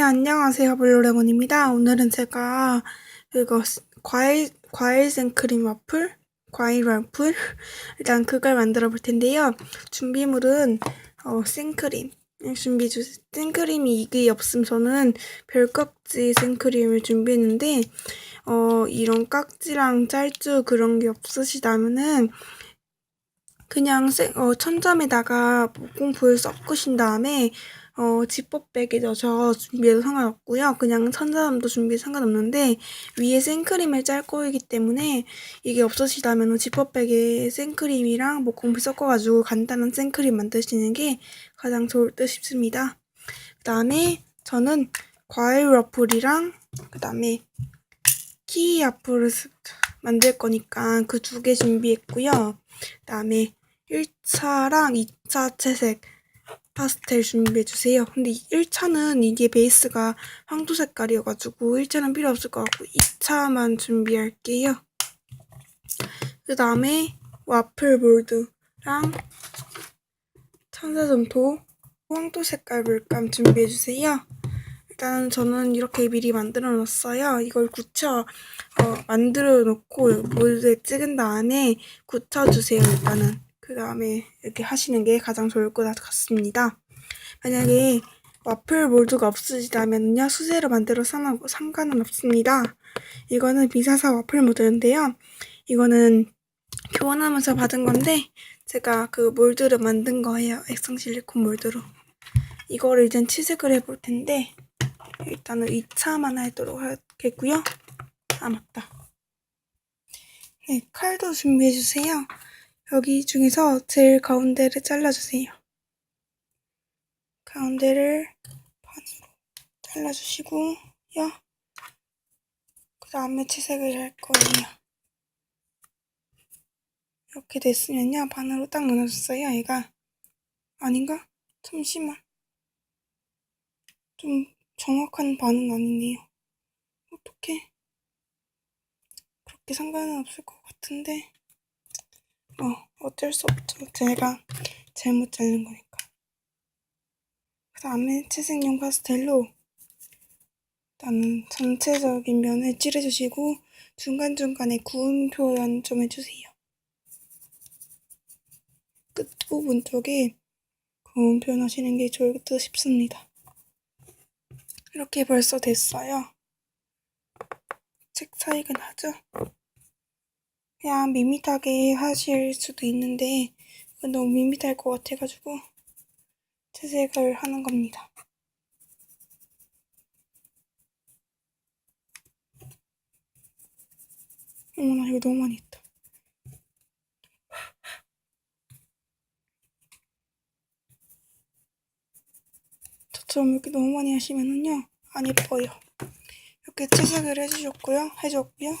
네, 안녕하세요. 블루레몬입니다. 오늘은 제가 스- 과일, 과일 생크림 와플? 과일 와플? 일단 그걸 만들어 볼 텐데요. 준비물은, 어, 생크림. 준비 주, 생크림이 이게 없으면 저는 별깍지 생크림을 준비했는데, 어, 이런 깍지랑 짤주 그런 게 없으시다면은, 그냥 생, 어, 천점에다가 목공풀 섞으신 다음에 어, 지퍼백에 넣어서 준비해도 상관없고요. 그냥 천사함도 준비해도 상관없는데 위에 생크림을 짤 거이기 때문에 이게 없으시다면 지퍼백에 생크림이랑 목공풀 섞어가지고 간단한 생크림 만드시는 게 가장 좋을 듯 싶습니다. 그 다음에 저는 과일 와플이랑 그 다음에 키위 와플을 만들 거니까 그 두 개 준비했고요. 그 다음에 1차랑 2차 채색 파스텔 준비해주세요. 근데 1차는 이게 베이스가 황토 색깔이어가지고 1차는 필요 없을 것 같고 2차만 준비할게요. 그 다음에 와플 몰드랑 천사점토 황토 색깔 물감 준비해주세요. 일단 저는 이렇게 미리 만들어 놨어요. 이걸 굳혀 어, 만들어 놓고 몰드에 찍은 다음에 굳혀주세요. 일단은. 그 다음에 이렇게 하시는 게 가장 좋을 것 같습니다. 만약에 와플 몰드가 없으시다면요 수제로 만들어 써도 상관은 없습니다. 이거는 비사사 와플 몰드인데요. 이거는 교환하면서 받은 건데 제가 그 몰드를 만든 거예요. 액상 실리콘 몰드로. 이거를 이제 치색을 해볼 텐데 일단은 2차만 하도록 하겠고요. 아 맞다. 네, 칼도 준비해주세요. 여기 중에서 제일 가운데를 잘라주세요. 가운데를 반으로 잘라주시고요. 그 다음에 채색을 할 거예요. 이렇게 됐으면요. 반으로 딱 나눠줬어요. 얘가 아닌가? 잠시만. 좀 정확한 반은 아니네요. 어떻게? 그렇게 상관은 없을 것 같은데. 어, 어쩔 수 없죠. 제가 잘못 자른 거니까. 그 다음에 채색용 파스텔로 일단은 전체적인 면을 칠해주시고 중간중간에 구운 표현 좀 해주세요. 끝부분 쪽에 구운 표현 하시는 게 좋을 듯 싶습니다. 이렇게 벌써 됐어요. 책 차이가 나죠? 그냥 밋밋하게 하실 수도 있는데 너무 밋밋할 것 같아가지고 채색을 하는 겁니다. 어머나 이거 너무 많이 했다. 저처럼 이렇게 너무 많이 하시면은요 안 예뻐요. 이렇게 채색을 해주셨고요, 해줬고요.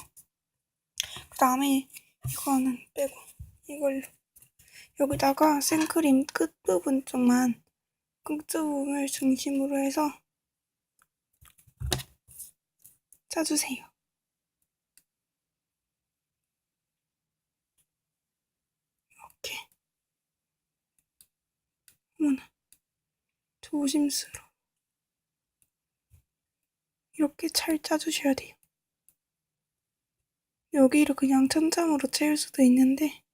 그 다음에 이거는 빼고 이걸로 여기다가 생크림 끝부분 쪽만 끝부분을 중심으로 해서 짜주세요. 이렇게 어머나 조심스러워 이렇게 잘 짜주셔야 돼요. 여기를 그냥 천장으로 채울 수도 있는데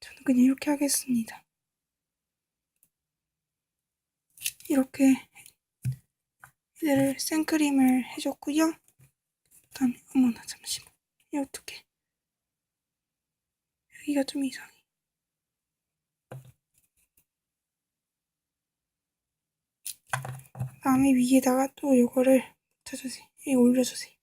저는 그냥 이렇게 하겠습니다. 이렇게 얘를 생크림을 해줬고요. 그다음에 어머나 잠시만 이 어떻게 여기가 좀 이상해. 다음에 위에다가 또 이거를 붙여주세요. 올려주세요.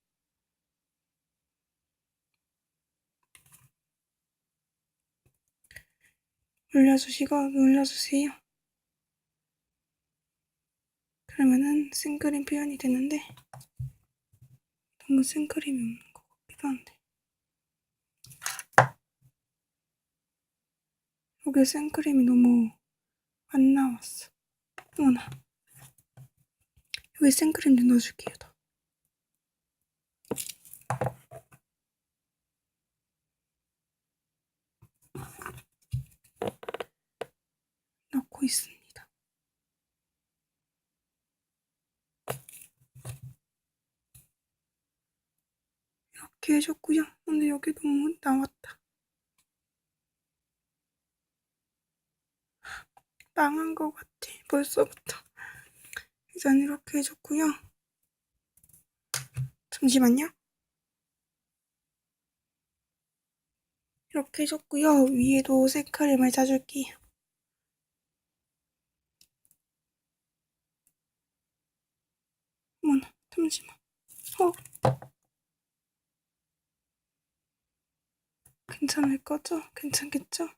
올려주시고 눌러주세요. 그러면은 생크림 표현이 되는데 너무 생크림이 없는 것 같기도 한데 여기 생크림이 너무 안 나왔어. 어머나 여기 생크림 좀 넣어줄게요. 더. 넣고 있습니다. 이렇게 해줬고요. 근데 여기 너무 나왔다. 망한 것 같아. 벌써부터. 일단 이렇게 해줬고요. 잠시만요. 이렇게 해줬고요. 위에도 생크림을 짜줄게요. 어머나, 잠시만. 어. 괜찮을 거죠? 괜찮겠죠?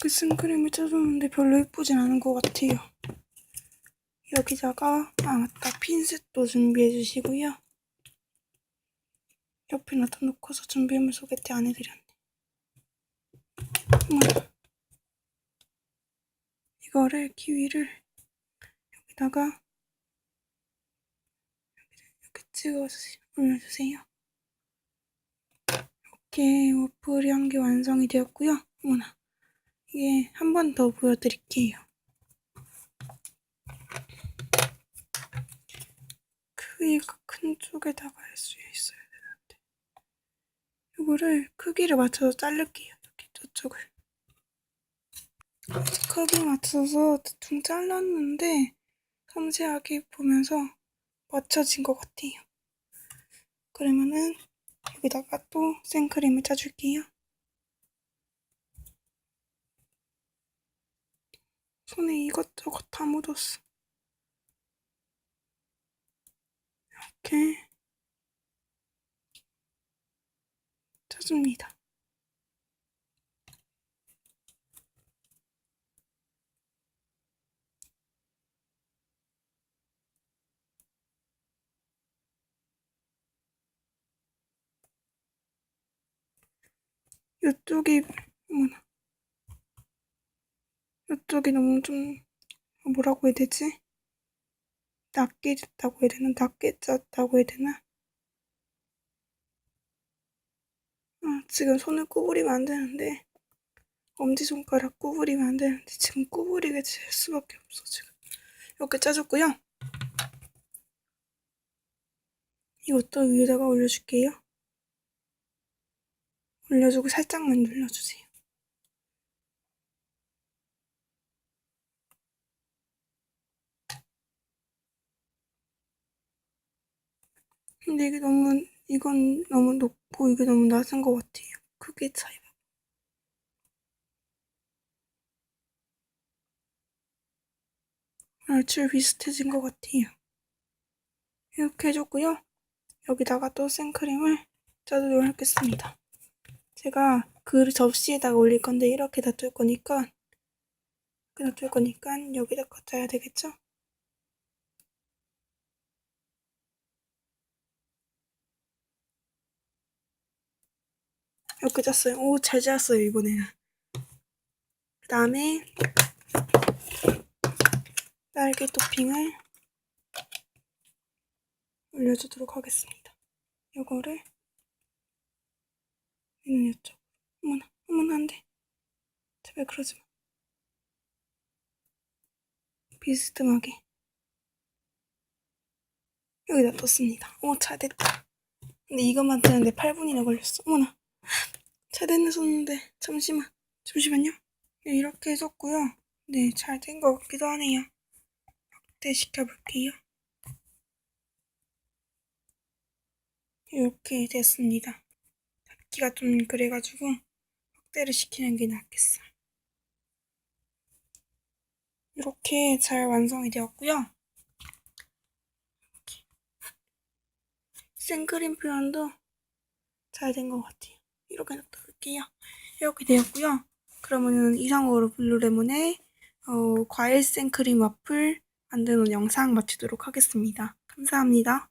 그 생크림을 짜줬는데 별로 예쁘진 않은 것 같아요. 여기다가 아 맞다 핀셋도 준비해 주시고요. 옆에 놔다 놓고서 준비물 소개팅 안 해드렸네. 어머나. 이거를 키위를 여기다가 이렇게 찍어서 올려주세요. 이렇게 워플이 한 개 완성이 되었고요. 어머나 이게 한 번 더 보여드릴게요. 크기가 큰 쪽에다가 할 수 있어야 되는데 이거를 크기를 맞춰서 자를게요. 이렇게 저쪽을 크기 맞춰서 대충 잘랐는데 섬세하게 보면서 맞춰진 것 같아요. 그러면은 여기다가 또 생크림을 짜줄게요. 손에 이것저것 다 묻었어. 이렇게 짜줍니다. 이쪽이 어머나 이쪽이 너무 좀 뭐라고 해야 되지? 낮게 졌다고 해야 되나? 낮게 짰다고 해야 되나? 아, 지금 손을 구부리면 안 되는데 엄지손가락 구부리면 안 되는데 지금 구부리게 될 수밖에 없어 지금 이렇게 짜줬고요 이것도 위에다가 올려줄게요 올려주고 살짝만 눌러주세요 근데 이게 너무 이건 너무 높고 이게 너무 낮은 것 같아요. 크기 차이가. 얼추 비슷해진 것 같아요. 이렇게 해줬고요. 여기다가 또 생크림을 짜도록 하겠습니다. 제가 그 접시에다가 올릴 건데 이렇게 놔둘 거니까 이렇게 놔둘 거니까 여기다가 짜야 되겠죠? 이렇게 짰어요. 오, 잘 짰어요, 이번에는. 그 다음에 딸기 토핑을 올려주도록 하겠습니다. 이거를 얘는 이쪽. 어머나, 어머나, 안 돼. 제발 그러지 마. 비스듬하게 여기다 뒀습니다. 오, 잘 됐다. 근데 이것만 뜨는데 8분이나 걸렸어. 어머나. 잘 됐네 썼는데 잠시만 잠시만요 네, 이렇게 해줬고요 네 잘 된 것 같기도 하네요 확대시켜 볼게요 이렇게 됐습니다 잡기가 좀 그래가지고 확대를 시키는 게 낫겠어 이렇게 잘 완성이 되었고요 생크림 표현도 잘 된 것 같아요 이렇게 놔둘게요. 이렇게 되었고요. 그러면은 이상으로 블루레몬의 어, 과일 생크림 와플 만드는 영상 마치도록 하겠습니다. 감사합니다.